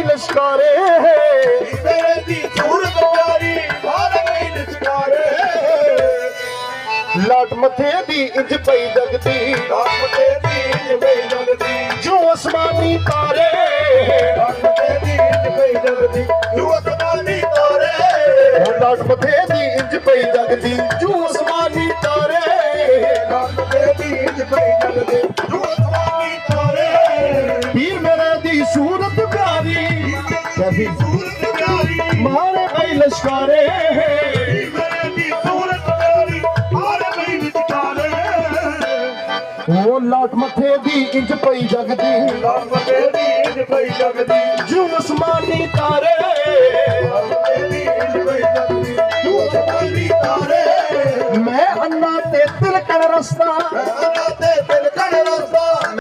ਗਈ ਲਸ਼ਕਾਰੇ। ਮੇਰੇ ਦੀ ਸੂਰਤ ਪਿਆਰੀ ਮਾਰ ਗਈ ਨਿਚਕਾਰੇ ਲਾਟ ਮੱਥੇ ਦੀ ਇੰਜ ਪਈ ਜਗਦੀ। ਰੱਬ ਤੇਰੀ ਜਵੇ ਜਗਦੀ। ਜੋ ਅਸਮਾਨੀ ਤਾਰੇ। ਰੱਬ ਤੇਰੀ ਜਵੇ ਜਗਦੀ। ਤੂੰ ਅਸਮਾਨੀ ਤਾਰੇ। ਲਾਟ ਮੱਥੇ ਦੀ ਇੰਜ ਪਈ ਜਗਦੀ। ਜੋ ਅਸਮਾਨੀ ਤਾਰੇ। ਰੱਬ ਤੇਰੀ ਜਵੇ ਜਗਦੀ ਤੂੰ ਕਹੀ ਸੂਰਤ ਪਿਆਰੀ ਮਾਰੇ ਗਈ ਲਸ਼ਕਾਰੇ। ਮੇਰੇ ਦੀ ਸੂਰਤ ਪਿਆਰੀ ਮਾਰ ਗਈ ਨਿਚਕਾਰੇ ਉਹ ਲਾਟ ਮੱਥੇ ਦੀ ਇੰਜ ਪਈ ਜਗਦੀ। ਰੱਬ ਤੇਰੀ ਜਵੇ ਜਗਦੀ ਜੋ ਤਾਰੇ ਜਗਦੀ ਤੂੰ ਅਸਮਾਨੀ ਤਾਰੇ। ਮੈਂ ਅੰਨਾ ਤੇ ਤਿਲਕਣ ਰਸਤਾ। ਮੈਂ ਤੇ